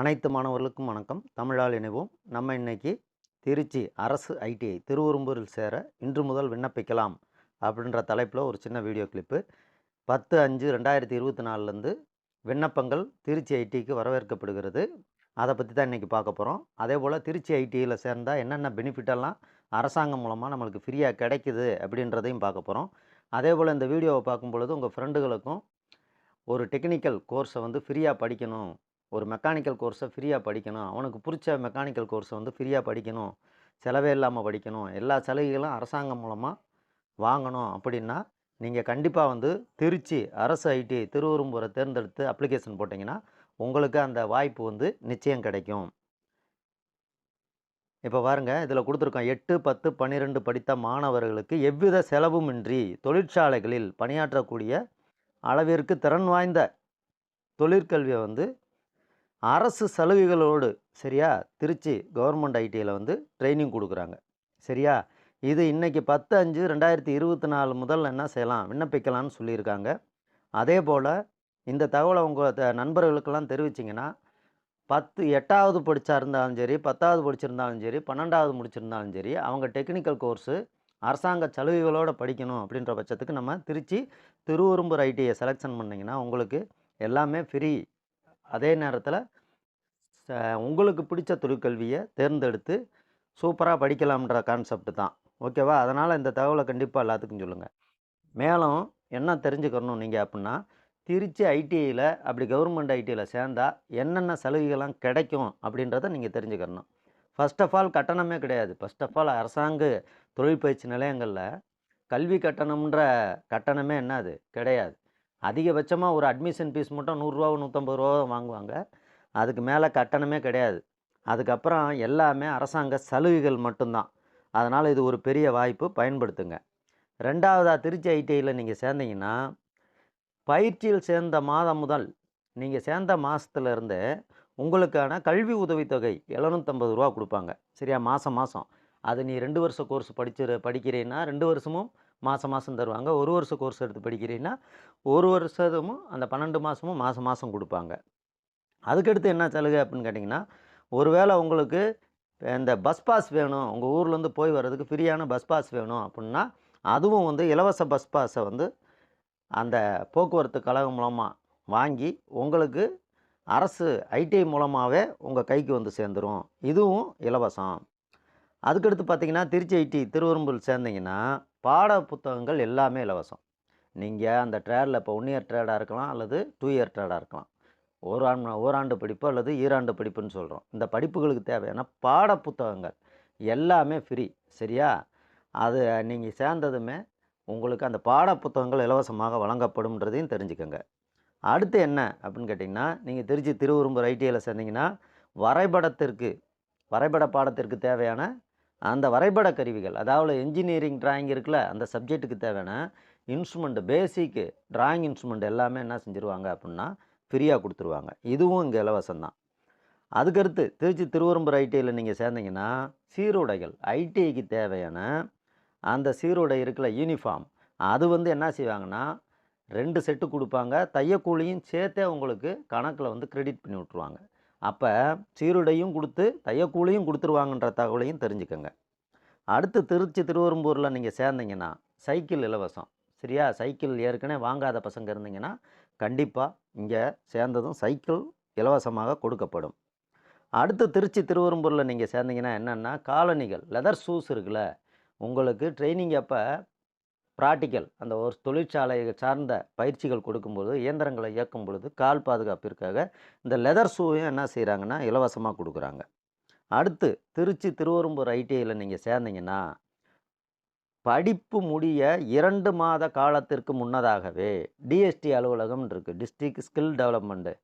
அனைத்து மாணவர்களுக்கும் வணக்கம். தமிழால் இணைவோம். நம்ம இன்னைக்கு திருச்சி அரசு ஐடிஐ திருவெரும்பூரில் சேர இன்று முதல் விண்ணப்பிக்கலாம் அப்படின்ற தலைப்பில் ஒரு சின்ன வீடியோ கிளிப்பு. பத்து அஞ்சு ரெண்டாயிரத்தி இருபத்தி நாலுலேருந்து விண்ணப்பங்கள் திருச்சி ஐடிக்கு வரவேற்கப்படுகிறது. அதை பற்றி தான் இன்றைக்கி பார்க்க போகிறோம் அதே போல் திருச்சி ஐடியில் சேர்ந்தால் என்னென்ன பெனிஃபிட்டெல்லாம் அரசாங்கம் மூலமாக நம்மளுக்கு ஃப்ரீயாக கிடைக்குது அப்படின்றதையும் பார்க்க போகிறோம் அதே போல் இந்த வீடியோவை பார்க்கும் பொழுது உங்கள் ஃப்ரெண்டுகளுக்கும் ஒரு டெக்னிக்கல் கோர்ஸை வந்து ஃப்ரீயாக படிக்கணும் ஒரு மெக்கானிக்கல் கோர்ஸை ஃப்ரீயாக படிக்கணும். அவனுக்கு பிடிச்ச மெக்கானிக்கல் கோர்ஸை வந்து ஃப்ரீயாக படிக்கணும். செலவே இல்லாமல் படிக்கணும். எல்லா சலுகைகளும் அரசாங்கம் மூலமாக வாங்கணும் அப்படின்னா நீங்கள் கண்டிப்பாக வந்து திருச்சி அரசு ஐடி திருவரும்பூரை தேர்ந்தெடுத்து அப்ளிகேஷன் போட்டிங்கன்னா உங்களுக்கு அந்த வாய்ப்பு வந்து நிச்சயம் கிடைக்கும். இப்போ பாருங்க இதில் கொடுத்துருக்கோம் எட்டு பத்து பன்னிரெண்டு படித்த மாணவர்களுக்கு எவ்வித செலவுமின்றி தொழிற்சாலைகளில் பணியாற்றக்கூடிய அளவிற்கு திறன் வாய்ந்த தொழிற்கல்வியை வந்து அரசு சலுகைகளோடு சரியா திருச்சி கவர்மெண்ட் ஐடியில் வந்து ட்ரைனிங் கொடுக்குறாங்க. சரியா? இது இன்றைக்கி பத்து அஞ்சு ரெண்டாயிரத்தி இருபத்தி நாலு முதல்ல என்ன செய்யலாம்? விண்ணப்பிக்கலாம்னு சொல்லியிருக்காங்க. அதே போல் இந்த தகவலை உங்கள் த- நண்பர்களுக்கெல்லாம் தெரிவிச்சிங்கன்னா பத்து எட்டாவது படித்தா இருந்தாலும் சரி பத்தாவது படிச்சிருந்தாலும் சரி பன்னெண்டாவது முடிச்சிருந்தாலும் சரி அவங்க டெக்னிக்கல் கோர்ஸு அரசாங்க சலுகைகளோடு படிக்கணும் அப்படின்ற பட்சத்துக்கு நம்ம திருச்சி திருவரும்பூர் ஐடியை செலெக்ஷன் பண்ணிங்கன்னா உங்களுக்கு எல்லாமே ஃப்ரீ அதே நேரத்தில் உங்களுக்கு பிடிச்ச தொழிற்கல்வியை தேர்ந்தெடுத்து சூப்பராக படிக்கலாம்ன்ற கான்செப்ட் தான். ஓகேவா? அதனால் இந்த தகவலை கண்டிப்பாக எல்லாத்துக்கும் சொல்லுங்கள் மேலும் என்ன தெரிஞ்சுக்கணும் நீங்கள் அப்படின்னா திருச்சி ஐடிஐயில் அப்படி கவர்மெண்ட் ஐடியில் சேர்ந்தால் என்னென்ன சலுகைகள்லாம் கிடைக்கும் அப்படின்றத நீங்கள் தெரிஞ்சுக்கணும். ஃபர்ஸ்ட் ஆஃப் ஆல் கட்டணமே கிடையாது. ஃபஸ்ட் ஆஃப் ஆல் அரசாங்க தொழில் பயிற்சி நிலையங்களில் கல்வி கட்டணம்ன்ற கட்டணமே என்னது கிடையாது. அதிகபட்சமாக ஒரு அட்மிஷன் ஃபீஸ் மட்டும் நூறுரூவா நூற்றம்பது ரூபா வாங்குவாங்க. அதுக்கு மேலே கட்டணமே கிடையாது. அதுக்கப்புறம் எல்லாமே அரசாங்க சலுகைகள் மட்டும்தான். அதனால் இது ஒரு பெரிய வாய்ப்பு. பயன்படுத்துங்க. ரெண்டாவதாக திருச்சி ஐடிஐயில் நீங்கள் சேர்ந்தீங்கன்னா பயிற்சியில் சேர்ந்த மாதம் முதல் நீங்கள் சேர்ந்த மாதத்துலேருந்து உங்களுக்கான கல்வி உதவித்தொகை எழுநூற்றம்பது ரூபா கொடுப்பாங்க. சரியா? மாதம் மாதம் அது நீ ரெண்டு வருஷ கோர்ஸ் படிச்சு படிக்கிறீன்னா ரெண்டு வருஷமும் மாதம் மாதம் தருவாங்க. ஒரு வருஷ கோர்ஸ் எடுத்து படிக்கிறீங்கன்னா ஒரு வருஷமும் அந்த பன்னெண்டு மாதமும் மாதம் மாதம் கொடுப்பாங்க. அதுக்கடுத்து என்ன சலுகை அப்படின்னு கேட்டிங்கன்னா ஒருவேளை உங்களுக்கு இந்த பஸ் பாஸ் வேணும் உங்கள் ஊர்லேருந்து போய் வர்றதுக்கு ஃப்ரீயான பஸ் பாஸ் வேணும் அப்படின்னா அதுவும் வந்து இலவச பஸ் பாஸை வந்து அந்த போக்குவரத்து கழகம் மூலமாக வாங்கி உங்களுக்கு அரசு ஐடிஐ மூலமாகவே உங்கள் கைக்கு வந்து சேர்ந்துரும். இதுவும் இலவசம். அதுக்கடுத்து பார்த்தீங்கன்னா திருச்சி ஐடி திருவெரும்பூர் சேர்ந்தீங்கன்னா பாட புத்தகங்கள் எல்லாமே இலவசம். நீங்கள் அந்த ட்ரேடில் இப்போ ஒன் இயர் ட்ரேடாக இருக்கலாம் அல்லது டூ இயர் ட்ரேடாக இருக்கலாம். ஓராண்டு ஓராண்டு படிப்பு அல்லது ஈராண்டு படிப்புன்னு சொல்கிறோம் இந்த படிப்புகளுக்கு தேவையான பாட புத்தகங்கள் எல்லாமே ஃப்ரீ சரியா? அது நீங்கள் சேர்ந்ததுமே உங்களுக்கு அந்த பாட புத்தகங்கள் இலவசமாக வழங்கப்படும்ன்றதையும் தெரிஞ்சுக்கோங்க. அடுத்து என்ன அப்படின்னு கேட்டிங்கன்னா நீங்கள் திருச்சி திருவரும்பூர் ஐடிஐயில் சேர்ந்தீங்கன்னா வரைபடத்திற்கு வரைபட பாடத்திற்கு தேவையான அந்த வரைபட கருவிகள் அதாவது இன்ஜினியரிங் டிராயிங் இருக்குல்ல அந்த சப்ஜெக்ட்டுக்கு தேவையான இன்ஸ்ட்ருமெண்ட் பேசிக்கு டிராயிங் இன்ஸ்ட்ருமெண்ட் எல்லாமே என்ன செஞ்சுருவாங்க அப்படின்னா ஃப்ரீயாக கொடுத்துருவாங்க. இதுவும் இங்கே இலவசம் தான் அதுக்கடுத்து திருச்சி திருவரம்பூர் ஐடிஐயில் நீங்கள் சேர்ந்தீங்கன்னா சீருடைகள் ஐடிஐக்கு தேவையான அந்த சீருடை இருக்கிற யூனிஃபார்ம் அது வந்து என்ன செய்வாங்கன்னா ரெண்டு செட்டு கொடுப்பாங்க தையக்கூலியும் சேர்த்தே உங்களுக்கு கணக்கில் வந்து கிரெடிட் பண்ணி விட்ருவாங்க அப்போ சீருடையும் கொடுத்து தையக்கூலியும் கொடுத்துருவாங்கன்ற தகவலையும் தெரிஞ்சுக்கோங்க. அடுத்து திருச்சி திருவெரும்பூரில் நீங்கள் சேர்ந்தீங்கன்னா சைக்கிள் இலவசம். சரியா? சைக்கிள் ஏற்கனவே வாங்காத பசங்க இருந்தீங்கன்னா கண்டிப்பாக இங்கே சேர்ந்ததும் சைக்கிள் இலவசமாக கொடுக்கப்படும். அடுத்து திருச்சி திருவெரும்பூரில் நீங்கள் சேர்ந்தீங்கன்னா என்னென்னா காலணிகள் லெதர் ஷூஸ் இருக்குல்ல உங்களுக்கு ட்ரைனிங் அப்போ ப்ராக்டிக்கல் அந்த ஒரு தொழிற்சாலை சார்ந்த பயிற்சிகள் கொடுக்கும்பொழுது இயந்திரங்களை இயக்கும் பொழுது கால் பாதுகாப்பிற்காக இந்த லெதர் ஷூவையும் என்ன செய்கிறாங்கன்னா இலவசமாக கொடுக்குறாங்க. அடுத்து திருச்சி திருவரும்பூர் ஐடிஐயில் நீங்கள் சேர்ந்தீங்கன்னா படிப்பு முடிய இரண்டு மாத காலத்திற்கு முன்னதாகவே டிஎஸ்டி அலுவலகம் இருக்குது டிஸ்ட்ரிக் ஸ்கில் டெவலப்மெண்ட்டு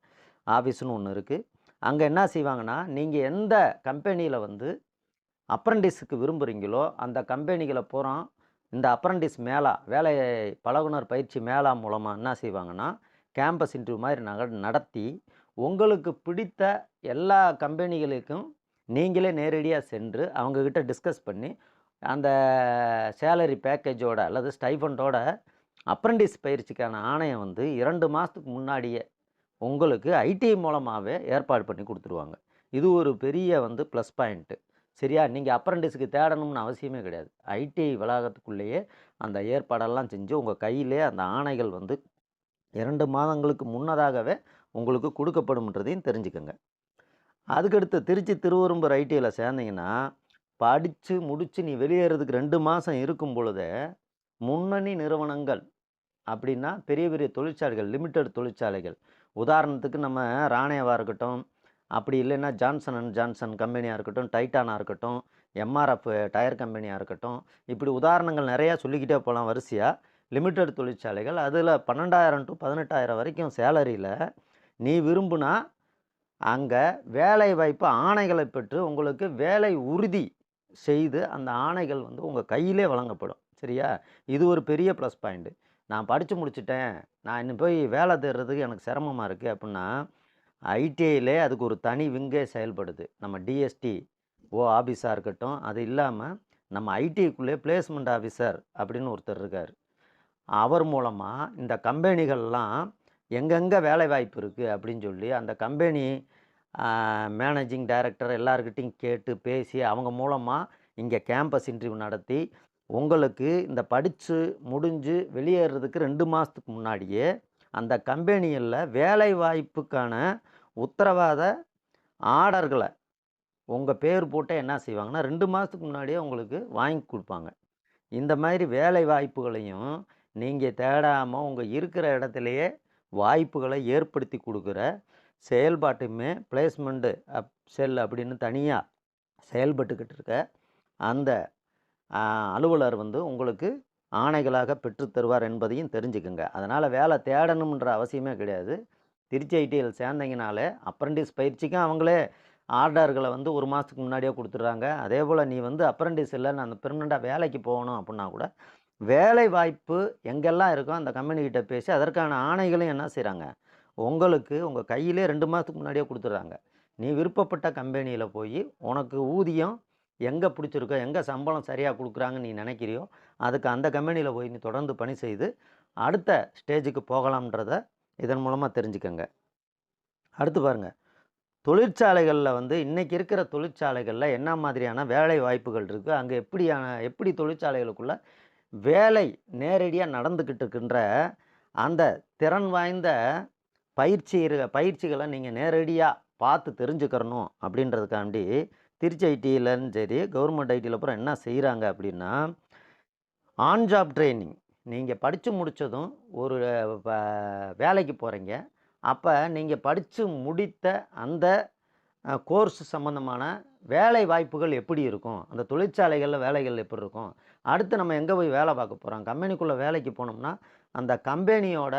ஆஃபீஸ்னு ஒன்று இருக்குது அங்கே என்ன செய்வாங்கன்னா நீங்கள் எந்த கம்பெனியில் வந்து அப்ரண்டிஸுக்கு விரும்புகிறீங்களோ அந்த கம்பெனிகளை பூரா இந்த அப்ரண்டிஸ் மேலா வேலை பழகுனர் பயிற்சி மேலா மூலமாக என்ன செய்வாங்கன்னா கேம்பஸ் இன்டர்வியூ மாதிரி நாங்கள் நடத்தி உங்களுக்கு பிடித்த எல்லா கம்பெனிகளுக்கும் நீங்களே நேரடியாக சென்று அவங்கக்கிட்ட டிஸ்கஸ் பண்ணி அந்த சேலரி பேக்கேஜோட அல்லது ஸ்டைஃபண்டோட அப்ரண்டிஸ் பயிற்சிக்கான ஆணையம் வந்து இரண்டு மாதத்துக்கு முன்னாடியே உங்களுக்கு ஐடி மூலமாகவே ஏற்பாடு பண்ணி கொடுத்துருவாங்க. இது ஒரு பெரிய வந்து ப்ளஸ் பாயிண்ட்டு சரியா? நீங்கள் அப்ரண்டிஸுக்கு தேடணும்னு அவசியமே கிடையாது. ஐடிஐ வளாகத்துக்குள்ளேயே அந்த ஏற்பாடெல்லாம் செஞ்சு உங்கள் கையிலே அந்த ஆணைகள் வந்து இரண்டு மாதங்களுக்கு முன்னதாகவே உங்களுக்கு கொடுக்கப்படும்ன்றதையும் தெரிஞ்சுக்கோங்க. அதுக்கடுத்து திருச்சி திருவரும்பூர் ஐடிஐயில் சேர்ந்தீங்கன்னா படித்து முடித்து நீ வெளியேறதுக்கு ரெண்டு மாதம் இருக்கும் பொழுதே முன்னணி நிறுவனங்கள் அப்படின்னா பெரிய பெரிய தொழிற்சாலைகள் லிமிட்டெட் தொழிற்சாலைகள். உதாரணத்துக்கு நம்ம ராணேவாக இருக்கட்டும் அப்படி இல்லைன்னா ஜான்சன் அண்ட் ஜான்சன் கம்பெனியாக இருக்கட்டும் டைட்டானாக இருக்கட்டும் எம்ஆர்எஃப் டயர் கம்பெனியாக இருக்கட்டும் இப்படி உதாரணங்கள் நிறையா சொல்லிக்கிட்டே போகலாம் வரிசையாக லிமிட்டெட் தொழிற்சாலைகள் அதில் பன்னெண்டாயிரம் டு பதினெட்டாயிரம் வரைக்கும் சேலரியில் நீ விரும்புனா அங்கே வேலை வாய்ப்பு ஆணைகளை பெற்று உங்களுக்கு வேலை உறுதி செய்து அந்த ஆணைகள் வந்து உங்கள் கையிலே வழங்கப்படும். சரியா? இது ஒரு பெரிய ப்ளஸ் பாயிண்ட்டு நான் படித்து முடிச்சிட்டேன். நான் இன்னும் போய் வேலை தேடுறதுக்கு எனக்கு சிரமமாக இருக்குது அப்படின்னா ஐடிஐயிலே அதுக்கு ஒரு தனி விங்கே செயல்படுது. நம்ம டிஎஸ்டி ஓ ஆஃபீஸாக இருக்கட்டும் அது இல்லாமல் நம்ம ஐடிக்குள்ளே பிளேஸ்மெண்ட் ஆஃபீஸர் அப்படின்னு ஒருத்தர் இருக்கார். அவர் மூலமாக இந்த கம்பெனிகள்லாம் எங்கெங்கே வேலை வாய்ப்பு இருக்குது அப்படின்னு சொல்லி அந்த கம்பெனி மேனேஜிங் டைரக்டர் எல்லாருக்கிட்டையும் கேட்டு பேசி அவங்க மூலமாக இங்கே கேம்பஸ் இன்டர்வியூ நடத்தி உங்களுக்கு இந்த படித்து முடிஞ்சு வெளியேறதுக்கு ரெண்டு மாதத்துக்கு முன்னாடியே அந்த கம்பெனியில் வேலை வாய்ப்புக்கான உத்தரவாத ஆர்டர்களை உங்கள் பேர் போட்டு என்ன செய்வாங்கன்னா ரெண்டு மாதத்துக்கு முன்னாடியே உங்களுக்கு வாங்கி கொடுப்பாங்க. இந்த மாதிரி வேலை வாய்ப்புகளையும் நீங்கள் தேடாமல் உங்கள் இருக்கிற இடத்துலையே வாய்ப்புகளை ஏற்படுத்தி கொடுக்குற செயல்பாட்டுமே பிளேஸ்மெண்ட்டு அப் செல் அப்படின்னு தனியாக செயல்பட்டுக்கிட்டு இருக்க அந்த அலுவலர் வந்து உங்களுக்கு ஆணைகளாக பெற்றுத் தருவார் என்பதையும் தெரிஞ்சுக்குங்க. அதனால் வேலை தேடணுன்ற அவசியமே கிடையாது. திருச்சி ஐடியில் சேர்ந்தீங்கனாலே அப்ரண்டிஸ் பயிற்சிக்கும் அவங்களே ஆர்டர்களை வந்து ஒரு மாதத்துக்கு முன்னாடியே கொடுத்துட்றாங்க. அதே போல் நீ வந்து அப்ரண்டிஸ் இல்லை நான் அந்த பெர்மனெண்ட்டாக வேலைக்கு போகணும் அப்படின்னா கூட வேலை வாய்ப்பு எங்கெல்லாம் இருக்கோ அந்த கம்பெனிக்கிட்ட பேசி அதற்கான ஆணைகளையும் என்ன செய்கிறாங்க உங்களுக்கு உங்கள் கையிலே ரெண்டு மாதத்துக்கு முன்னாடியே கொடுத்துட்றாங்க. நீ விருப்பப்பட்ட கம்பெனியில் போய் உனக்கு ஊதியம் எங்கே பிடிச்சிருக்கோ எங்கே சம்பளம் சரியாக கொடுக்குறாங்கன்னு நீ நினைக்கிறியோ அதுக்கு அந்த கம்பெனியில் போய் நீ தொடர்ந்து பணி செய்து அடுத்த ஸ்டேஜுக்கு போகலாம்ன்றத இதன் மூலமாக தெரிஞ்சுக்கங்க. அடுத்து பாருங்கள் தொழிற்சாலைகளில் வந்து இன்றைக்கி இருக்கிற தொழிற்சாலைகளில் என்ன மாதிரியான வேலை வாய்ப்புகள் இருக்குது அங்கே எப்படியான எப்படி தொழிற்சாலைகளுக்குள்ள வேலை நேரடியாக நடந்துக்கிட்டு இருக்கின்ற அந்த திறன் வாய்ந்த பயிற்சி பயிற்சிகளை நீங்கள் நேரடியாக பார்த்து தெரிஞ்சுக்கிறணும் அப்படின்றதுக்காண்டி திருச்சி ஐடியிலன்னு சரி கவர்மெண்ட் ஐடியில் அப்புறம் என்ன செய்கிறாங்க அப்படின்னா ஆன் ஜாப் ட்ரைனிங். நீங்கள் படித்து முடித்ததும் ஒரு வேலைக்கு போகிறீங்க அப்போ நீங்கள் படித்து முடித்த அந்த கோர்ஸ் சம்மந்தமான வேலை வாய்ப்புகள் எப்படி இருக்கும்? அந்த தொழிற்சாலைகளில் வேலைகள் எப்படி இருக்கும்? அடுத்து நம்ம எங்கே போய் வேலை பார்க்க போகிறோம் கம்பெனிக்குள்ளே வேலைக்கு போனோம்னா அந்த கம்பெனியோட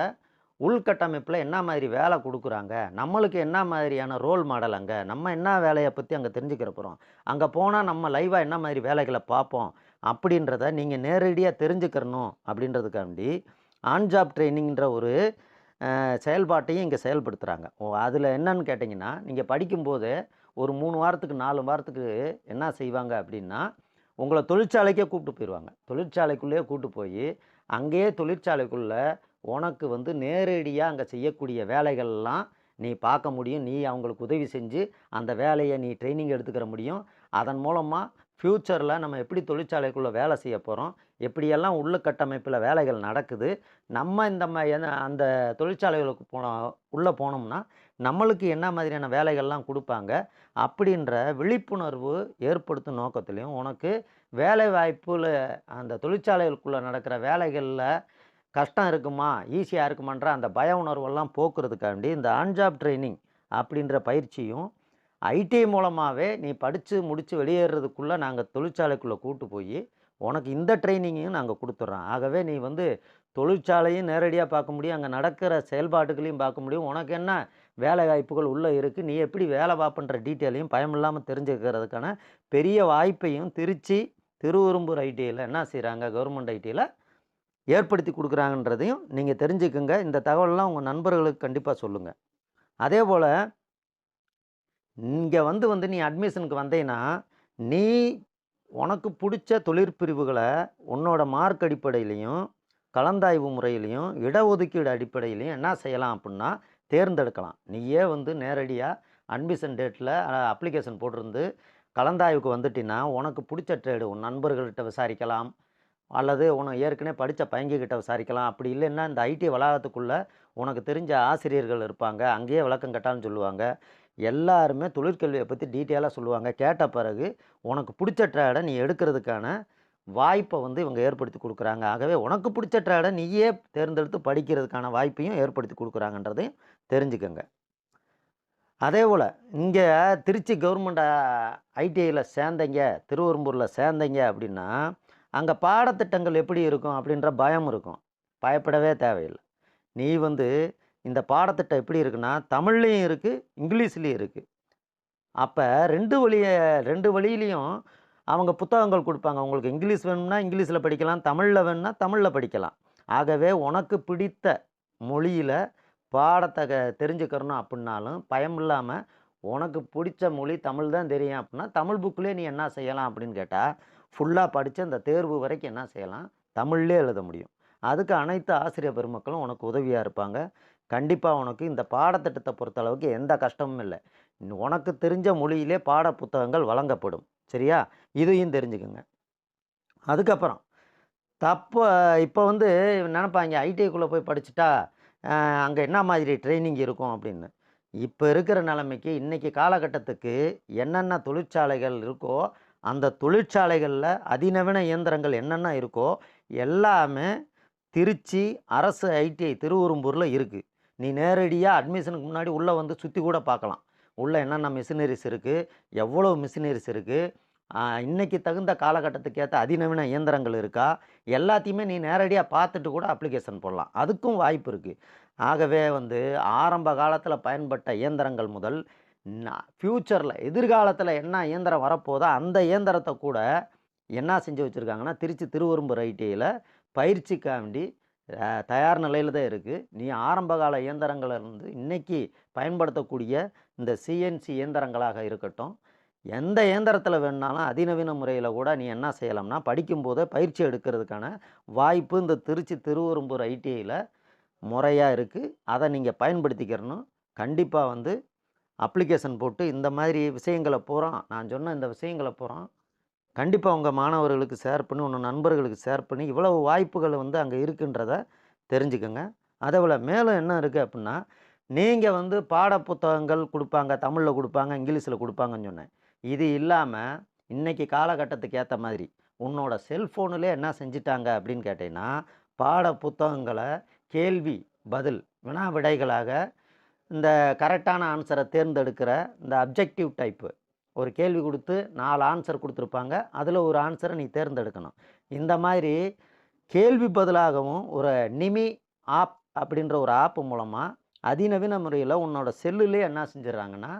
உள்கட்டமைப்பில் என்ன மாதிரி வேலை கொடுக்குறாங்க? நம்மளுக்கு என்ன மாதிரியான ரோல் மாடல் அங்கே? நம்ம என்ன வேலையை பற்றி அங்கே தெரிஞ்சுக்கிற போகிறோம் அங்கே போனால் நம்ம லைவாக என்ன மாதிரி வேலைகளை பார்ப்போம்? அப்படின்றத நீங்கள் நேரடியாக தெரிஞ்சுக்கிறணும் அப்படின்றதுக்காண்டி ஆன் ஜாப் ட்ரைனிங்கிற ஒரு செயல்பாட்டையும் இங்கே செயல்படுத்துகிறாங்க ஓ அதில் என்னன்னு கேட்டிங்கன்னா நீங்கள் படிக்கும்போது ஒரு மூணு வாரத்துக்கு நாலு வாரத்துக்கு என்ன செய்வாங்க அப்படின்னா உங்களை தொழிற்சாலைக்கே கூப்பிட்டு போயிடுவாங்க தொழிற்சாலைக்குள்ளேயே கூப்பிட்டு போய் அங்கேயே தொழிற்சாலைக்குள்ளே உனக்கு வந்து நேரடியாக அங்கே செய்யக்கூடிய வேலைகள்லாம் நீ பார்க்க முடியும். நீ அவங்களுக்கு உதவி செஞ்சு அந்த வேலையை நீ ட்ரைனிங் எடுத்துக்கிற முடியும். அதன் மூலமாக ஃப்யூச்சரில் நம்ம எப்படி தொழிற்சாலைக்குள்ளே வேலை செய்ய போகிறோம் எப்படியெல்லாம் உள்ள கட்டமைப்பில் வேலைகள் நடக்குது நம்ம இந்த அந்த தொழிற்சாலைகளுக்கு போனோம் உள்ளே போனோம்னா நம்மளுக்கு என்ன மாதிரியான வேலைகள்லாம் கொடுப்பாங்க அப்படின்ற விழிப்புணர்வு ஏற்படுத்தும் நோக்கத்துலையும் உனக்கு வேலை வாய்ப்பில் அந்த தொழிற்சாலைகளுக்குள்ளே நடக்கிற வேலைகளில் கஷ்டம் இருக்குமா ஈஸியாக இருக்குமான்ற அந்த பய உணர்வெல்லாம் போக்குறதுக்காண்டி இந்த ஆன்ஜாப் ட்ரைனிங் அப்படின்ற பயிற்சியும் ஐடி மூலமாகவே நீ படித்து முடித்து வெளியேறதுக்குள்ளே நாங்கள் தொழிற்சாலைக்குள்ளே கூட்டு போய் உனக்கு இந்த ட்ரைனிங்கையும் நாங்கள் கொடுத்துட்றோம் ஆகவே நீ வந்து தொழிற்சாலையும் நேரடியாக பார்க்க முடியும் அங்கே நடக்கிற செயல்பாடுகளையும் பார்க்க முடியும். உனக்கு என்ன வேலை வாய்ப்புகள் உள்ளே இருக்குது நீ எப்படி வேலை பார்ப்புன்ற டீட்டெயிலையும் பயமில்லாமல் தெரிஞ்சுக்கிறதுக்கான பெரிய வாய்ப்பையும் திருச்சி திருவெரும்பூர் ஐடியில் என்ன செய்கிறாங்க கவர்மெண்ட் ஐடியில் ஏற்படுத்தி கொடுக்குறாங்கன்றதையும் நீங்கள் தெரிஞ்சுக்குங்க. இந்த தகவல்லாம் உங்கள் நண்பர்களுக்கு கண்டிப்பாக சொல்லுங்கள் அதே போல் இங்கே வந்து வந்து நீ அட்மிஷனுக்கு வந்தேன்னா நீ உனக்கு பிடிச்ச தொழிற்பிரிவுகளை உன்னோட மார்க் அடிப்படையிலையும் கலந்தாய்வு முறையிலையும் இடஒதுக்கீடு அடிப்படையிலையும் என்ன செய்யலாம் அப்படின்னா தேர்ந்தெடுக்கலாம். நீயே வந்து நேரடியாக அட்மிஷன் டேட்டில் அப்ளிகேஷன் போட்டிருந்து கலந்தாய்வுக்கு வந்துட்டின்னா உனக்கு பிடிச்ச ட்ரேடு உன் நண்பர்கள்கிட்ட விசாரிக்கலாம். அல்லது உனக்கு ஏற்கனவே படித்த பயங்ககிட்ட விசாரிக்கலாம். அப்படி இல்லைன்னா இந்த ஐடி வளாகத்துக்குள்ளே உனக்கு தெரிஞ்ச ஆசிரியர்கள் இருப்பாங்க. அங்கேயே விளக்கம் கேட்டாலும் சொல்லுவாங்க. எல்லாருமே தொழிற்கல்வியை பற்றி டீட்டெயிலாக சொல்லுவாங்க. கேட்ட பிறகு உனக்கு பிடிச்ச ட்ராடை நீ எடுக்கிறதுக்கான வாய்ப்பை வந்து இவங்க ஏற்படுத்தி கொடுக்குறாங்க. ஆகவே உனக்கு பிடிச்ச ட்ராடை நீயே தேர்ந்தெடுத்து படிக்கிறதுக்கான வாய்ப்பையும் ஏற்படுத்தி கொடுக்குறாங்கன்றதையும் தெரிஞ்சுக்கோங்க. அதே போல் இங்கே திருச்சி கவர்மெண்ட் ஐடிஐயில் சேர்ந்தீங்க திருவெரும்பூரில் சேர்ந்தீங்க அப்படின்னா அங்கே பாடத்திட்டங்கள் எப்படி இருக்கும் அப்படின்ற பயம் இருக்கும். பயப்படவே தேவையில்லை. நீ வந்து இந்த பாடத்திட்டம் எப்படி இருக்குன்னா தமிழ்லேயும் இருக்குது இங்கிலீஷ்லேயும் இருக்குது அப்போ ரெண்டு வழிய ரெண்டு வழியிலையும் அவங்க புத்தகங்கள் கொடுப்பாங்க. உங்களுக்கு இங்கிலீஷ் வேணும்னா இங்கிலீஷில் படிக்கலாம் தமிழில் வேணும்னா தமிழில் படிக்கலாம். ஆகவே உனக்கு பிடித்த மொழியில் பாடத்தை தெரிஞ்சுக்கிறணும் அப்படின்னாலும் பயம் இல்லாமல் உனக்கு பிடிச்ச மொழி தமிழ் தான் தெரியும் அப்படின்னா தமிழ் புக்கிலே நீ என்ன செய்யலாம் அப்படின்னு கேட்டால் ஃபுல்லாக படித்து அந்த தேர்வு வரைக்கும் என்ன செய்யலாம்? தமிழ்லே எழுத முடியும். அதுக்கு அனைத்து ஆசிரியர் பெருமக்களும் உனக்கு உதவியாக இருப்பாங்க. கண்டிப்பாக உனக்கு இந்த பாடத்திட்டத்தை பொறுத்தளவுக்கு எந்த கஷ்டமும் இல்லை. உனக்கு தெரிஞ்ச மொழியிலே பாட புத்தகங்கள் வழங்கப்படும். சரியா? இதையும் தெரிஞ்சுக்கோங்க. அதுக்கப்புறம் தப்பு இப்போ வந்து நினப்பாங்க ஐடிஐக்குள்ளே போய் படிச்சுட்டா அங்கே என்ன மாதிரி ட்ரைனிங் இருக்கும் அப்படின்னு. இப்போ இருக்கிற நிலைமைக்கு இன்றைக்கி காலகட்டத்துக்கு என்னென்ன தொழிற்சாலைகள் இருக்கோ அந்த தொழிற்சாலைகளில் அதிநவீன இயந்திரங்கள் என்னென்ன இருக்கோ எல்லாமே திருச்சி அரசு ஐடிஐ திருவெரும்பூரில் இருக்குது நீ நேரடியாக அட்மிஷனுக்கு முன்னாடி உள்ளே வந்து சுற்றி கூட பார்க்கலாம். உள்ளே என்னென்ன மிஷினரிஸ் இருக்குது எவ்வளோ மிஷினரிஸ் இருக்குது இன்றைக்கி தகுந்த காலகட்டத்துக்கு ஏற்ற அதிநவீன இயந்திரங்கள் இருக்கா எல்லாத்தையுமே நீ நேரடியாக பார்த்துட்டு கூட அப்ளிகேஷன் போடலாம். அதுக்கும் வாய்ப்பு இருக்குது ஆகவே வந்து ஆரம்ப காலத்தில் பயன்பட்ட இயந்திரங்கள் முதல் ஃப்யூச்சரில் எதிர்காலத்தில் என்ன இயந்திரம் வரப்போதோ அந்த இயந்திரத்தை கூட என்ன செஞ்சு வச்சுருக்காங்கன்னா திருச்சி திருவரும்பு ஐடிஐயில் பயிற்சிக்காண்டி தயார் நிலையில் தான் இருக்குது நீ ஆரம்ப கால இருந்து இன்னைக்கு பயன்படுத்தக்கூடிய இந்த சிஎன்சி இயந்திரங்களாக இருக்கட்டும் எந்த இயந்திரத்தில் வேணுனாலும் அதிநவீன முறையில் கூட நீ என்ன செய்யலாம்னா படிக்கும்போதே பயிற்சி எடுக்கிறதுக்கான வாய்ப்பு இந்த திருச்சி திருவெரும்பூர் ஐடிஐயில் முறையாக இருக்குது அதை நீங்கள் பயன்படுத்திக்கிறணும். கண்டிப்பாக வந்து அப்ளிகேஷன் போட்டு இந்த மாதிரி விஷயங்களை பூரா நான் சொன்ன இந்த விஷயங்களை பூரா கண்டிப்பாக உங்கள் மாணவர்களுக்கு ஷேர் பண்ணி உங்கள் நண்பர்களுக்கு ஷேர் பண்ணி இவ்வளவு வாய்ப்புகள் வந்து அங்கே இருக்குன்றத தெரிஞ்சுக்கோங்க. அதே போல் மேலும் என்ன இருக்குது அப்படின்னா நீங்கள் வந்து பாட புத்தகங்கள் கொடுப்பாங்க தமிழில் கொடுப்பாங்க இங்கிலீஷில் கொடுப்பாங்கன்னு சொன்னேன். இது இல்லாமல் இன்னைக்கு காலகட்டத்துக்கு ஏற்ற மாதிரி உன்னோட செல்ஃபோனில் என்ன செஞ்சிட்டாங்க அப்படின்னு கேட்டீங்கன்னா பாட புத்தகங்களை கேள்வி பதில் வினா விடைகளாக இந்த கரெக்டான ஆன்சரை தேர்ந்தெடுக்கிற இந்த அப்ஜெக்டிவ் டைப்பு ஒரு கேள்வி கொடுத்து நாலு ஆன்சர் கொடுத்துருப்பாங்க. அதில் ஒரு ஆன்சரை நீ தேர்ந்தெடுக்கணும். இந்த மாதிரி கேள்வி பதிலாகவும் ஒரு நிமி ஆப் அப்படின்ற ஒரு ஆப் மூலமாக அதிநவீன முறையில் உன்னோட செல்லுலேயே என்ன செஞ்சிடறாங்கன்னா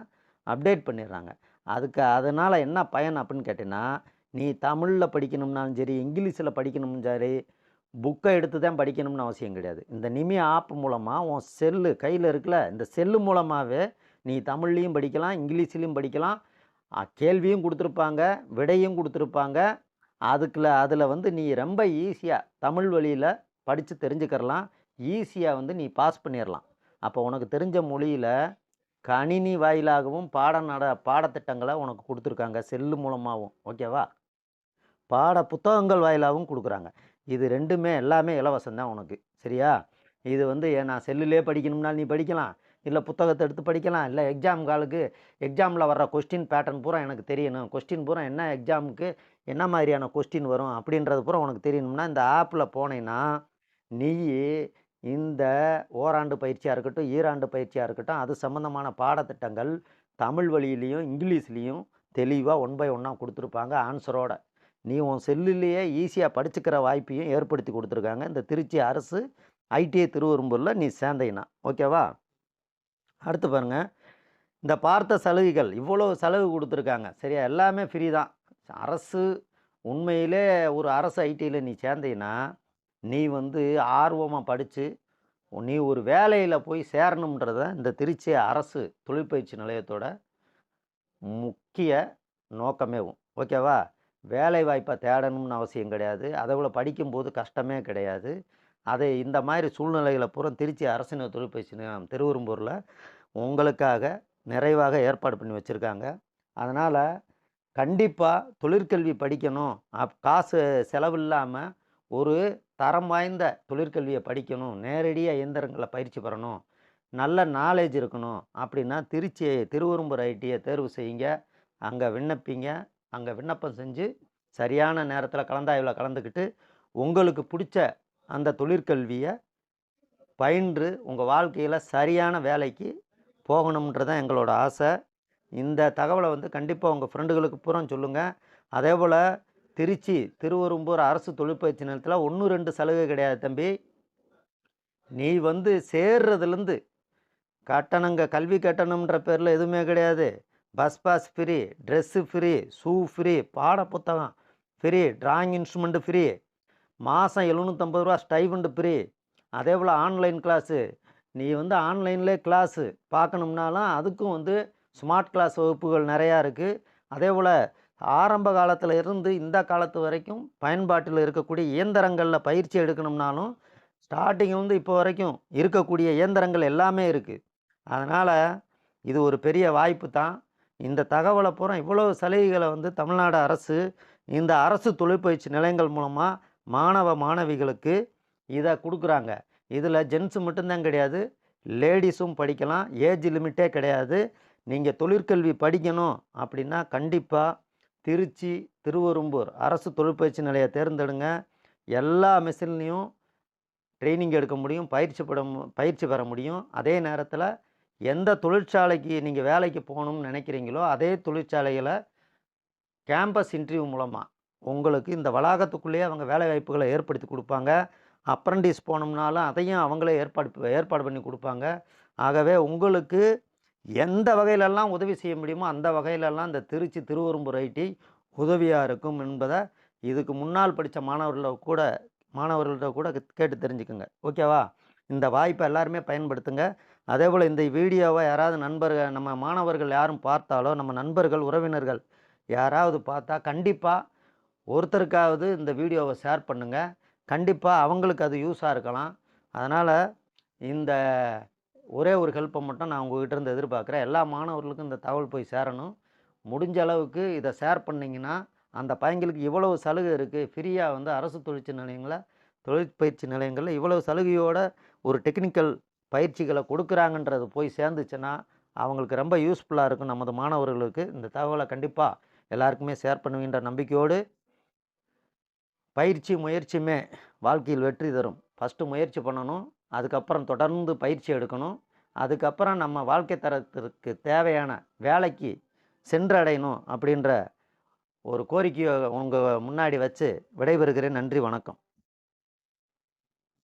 அப்டேட் பண்ணிடுறாங்க. அதுக்கு அதனால் என்ன பயன் அப்படின்னு கேட்டிங்கன்னா நீ தமிழில் படிக்கணும்னாலும் சரி இங்கிலீஷில் படிக்கணும்னு சரி புக்கை எடுத்து தான் படிக்கணும்னு அவசியம் கிடையாது. இந்த நிமி ஆப் மூலமாக உன் செல்லு கையில் இருக்குல்ல இந்த செல்லு மூலமாகவே நீ தமிழ்லேயும் படிக்கலாம் இங்கிலீஷ்லேயும் படிக்கலாம் கேள்வியும் கொடுத்துருப்பாங்க விடையும் கொடுத்துருப்பாங்க. அதுக்குள்ள அதில் வந்து நீ ரொம்ப ஈஸியாக தமிழ் வழியில் படித்து தெரிஞ்சுக்கிறலாம். ஈஸியாக வந்து நீ பாஸ் பண்ணிடலாம் அப்போ உனக்கு தெரிஞ்ச மொழியில் கணினி வாயிலாகவும் பாட நட பாடத்திட்டங்களை உனக்கு கொடுத்துருக்காங்க செல்லு மூலமாகவும் ஓகேவா பாட புத்தகங்கள் வாயிலாகவும் கொடுக்குறாங்க. இது ரெண்டுமே எல்லாமே இலவசம் தான் உனக்கு. சரியா? இது வந்து நான் செல்லுலே படிக்கணும்னாலும் நீ படிக்கலாம். இல்லை புத்தகத்தை எடுத்து படிக்கலாம். இல்லை எக்ஸாம் காலுக்கு எக்ஸாமில் வர்ற கொஸ்டின் பேட்டர்ன் பூரா எனக்கு தெரியணும். கொஸ்டின் பூரா என்ன எக்ஸாமுக்கு என்ன மாதிரியான கொஸ்டின் வரும் அப்படின்றது பூரா உனக்கு தெரியணும்னா இந்த ஆப்பில் போனேன்னா நீ இந்த ஓராண்டு பயிற்சியாக இருக்கட்டும் ஈராண்டு பயிற்சியாக இருக்கட்டும் அது சம்மந்தமான பாடத்திட்டங்கள் தமிழ் வழியிலையும் இங்கிலீஷ்லேயும் தெளிவாக ஒன் பை ஒன்னாக கொடுத்துருப்பாங்க ஆன்சரோட நீ உன் செல்லுலேயே ஈஸியாக படிச்சுக்கிற வாய்ப்பையும் ஏற்படுத்தி கொடுத்துருக்காங்க. இந்த திருச்சி அரசு ஐடிஐ திருவெரும்பூரில் நீ சேர்ந்தீங்கன்னா ஓகேவா அடுத்து பாருங்கள் இந்த பார்த்த சலுகைகள் இவ்வளோ செலவு கொடுத்துருக்காங்க. சரியா? எல்லாமே ஃப்ரீ தான். அரசு உண்மையிலே ஒரு அரசு ஐடியில் நீ சேர்ந்தீங்கன்னா நீ வந்து ஆர்வமாக படித்து நீ ஒரு வேலையில் போய் சேரணுன்றத இந்த திருச்சி அரசு தொழிற்பயிற்சி நிலையத்தோட முக்கிய நோக்கமேவும் ஓகேவா? வேலை வாய்ப்பை தேடணும்னு அவசியம் கிடையாது. அதை விட படிக்கும்போது கஷ்டமே கிடையாது. அதை இந்த மாதிரி சூழ்நிலைகளை பூரா திருச்சி அரசினர் தொழிற்பயிற்சி நிலையம் திருவெரும்பூரில் உங்களுக்காக நிறைவாக ஏற்பாடு பண்ணி வச்சுருக்காங்க. அதனால் கண்டிப்பாக தொழிற்கல்வி படிக்கணும். அப் காசு செலவில்லாமல் ஒரு தரம் வாய்ந்த தொழிற்கல்வியை படிக்கணும். நேரடியாக இயந்திரங்களை பயிற்சி பெறணும். நல்ல நாலேஜ் இருக்கணும். அப்படின்னா திருச்சி திருவெரும்பூர் ஐடியை தேர்வு செய்யுங்க. அங்கே விண்ணப்பிங்க. அங்கே விண்ணப்பம் செஞ்சு சரியான நேரத்தில் கலந்தாய்வில் கலந்துக்கிட்டு உங்களுக்கு பிடிச்ச அந்த தொழிற்கல்வியை பயின்று உங்கள் வாழ்க்கையில் சரியான வேலைக்கு போகணுன்றதான் எங்களோட ஆசை. இந்த தகவலை வந்து கண்டிப்பாக உங்கள் ஃப்ரெண்டுகளுக்கு பூரா சொல்லுங்கள் அதே போல் திருச்சி திருவெரும்பூர் அரசு தொழிற்பயிற்சி நிலையத்தில் ஒன்று ரெண்டு சலுகை கிடையாது தம்பி. நீ வந்து சேர்றதுலேருந்து கட்டணங்க கல்வி கட்டணம்ன்ற பேரில் எதுவுமே கிடையாது. Bus pass free dress free shoe free பாட புத்தகம் ஃப்ரீ ட்ராயிங் இன்ஸ்ட்ருமெண்ட்டு ஃப்ரீ மாதம் எழுநூற்றம்பது ரூபா ஸ்டைஃபண்டு ஃப்ரீ. அதே போல் ஆன்லைன் கிளாஸு. நீ வந்து ஆன்லைன்லேயே கிளாஸு பார்க்கணும்னாலும் அதுக்கும் வந்து ஸ்மார்ட் கிளாஸ் வகுப்புகள் நிறையா இருக்குது அதே போல் ஆரம்ப காலத்தில் இருந்து இந்த காலத்து வரைக்கும் பயன்பாட்டில் இருக்கக்கூடிய இயந்திரங்களில் பயிற்சி எடுக்கணும்னாலும் ஸ்டார்டிங் வந்து இப்போ வரைக்கும் இருக்கக்கூடிய இயந்திரங்கள் எல்லாமே இருக்குது அதனால் இது ஒரு பெரிய வாய்ப்பு தான். இந்த தகவலை பூரா இவ்வளோ சலுகைகளை வந்து தமிழ்நாடு அரசு இந்த அரசு தொழிற்பயிற்சி நிலையங்கள் மூலமாக மாணவ மாணவிகளுக்கு இதை கொடுக்குறாங்க. இதில் ஜென்ஸு மட்டும்தான் கிடையாது லேடிஸும் படிக்கலாம் ஏஜ் லிமிட்டே கிடையாது. நீங்கள் தொழிற்கல்வி படிக்கணும் அப்படின்னா கண்டிப்பாக திருச்சி திருவெரும்பூர் அரசு தொழிற்பயிற்சி நிலையை தேர்ந்தெடுங்க. எல்லா மிஷின்லேயும் ட்ரைனிங் எடுக்க முடியும் பயிற்சி பெற மு- பயிற்சி பெற முடியும். அதே நேரத்தில் எந்த தொழிற்சாலைக்கு நீங்கள் வேலைக்கு போகணும்னு நினைக்கிறீங்களோ அதே தொழிற்சாலைகளை கேம்பஸ் இன்டர்வியூ மூலமாக உங்களுக்கு இந்த வளாகத்துக்குள்ளேயே அவங்க வேலை வாய்ப்புகளை ஏற்படுத்தி கொடுப்பாங்க. அப்ரண்டிஸ் போனோம்னாலும் அதையும் அவங்களே ஏற்பாடு ஏற்பாடு பண்ணி கொடுப்பாங்க. ஆகவே உங்களுக்கு எந்த வகையிலெல்லாம் உதவி செய்ய முடியுமோ அந்த வகையிலெல்லாம் இந்த திருச்சி திருவெரும்பூர் ஐடி உதவியாக இருக்கும் என்பதை இதுக்கு முன்னால் படித்த மாணவர்கள கூட மாணவர்கள்ட்ட கூட கேட்டு தெரிஞ்சுக்குங்க. ஓகேவா? இந்த வாய்ப்பை எல்லாருமே பயன்படுத்துங்க. அதே போல் இந்த வீடியோவை யாராவது நண்பர்கள் நம்ம மாணவர்கள் யாரும் பார்த்தாலோ நம்ம நண்பர்கள் உறவினர்கள் யாராவது பார்த்தா கண்டிப்பாக ஒருத்தருக்காவது இந்த வீடியோவை ஷேர் பண்ணுங்கள் கண்டிப்பாக அவங்களுக்கு அது யூஸாக இருக்கலாம். அதனால் இந்த ஒரே ஒரு ஹெல்ப்பை மட்டும் நான் உங்ககிட்ட இருந்து எதிர்பார்க்குறேன். எல்லா மாணவர்களுக்கும் இந்த தகவல் போய் சேரணும். முடிஞ்ச அளவுக்கு இதை ஷேர் பண்ணிங்கன்னா அந்த பையங்களுக்கு இவ்வளவு சலுகை இருக்குது ஃப்ரீயாக வந்து அரசு தொழிற்சி நிலையங்களில் தொழிற்பயிற்சி நிலையங்களில் இவ்வளவு சலுகையோட ஒரு டெக்னிக்கல் பயிற்சிகளை கொடுக்குறாங்கன்றது போய் சேர்ந்துச்சுன்னா அவங்களுக்கு ரொம்ப யூஸ்ஃபுல்லாக இருக்கும். நமது மாணவர்களுக்கு இந்த தகவலை கண்டிப்பாக எல்லாருக்குமே ஷேர் பண்ணுவீன்ற நம்பிக்கையோடு பயிற்சி முயற்சியுமே வாழ்க்கையில் வெற்றி தரும். ஃபஸ்ட்டு முயற்சி பண்ணணும் அதுக்கப்புறம் தொடர்ந்து பயிற்சி எடுக்கணும் அதுக்கப்புறம் நம்ம வாழ்க்கை தரத்திற்கு தேவையான வேலைக்கு சென்றடையணும் அப்படின்ற ஒரு கோரிக்கையை உங்கள் முன்னாடி வச்சு விடைபெறுகிறேன். நன்றி வணக்கம்.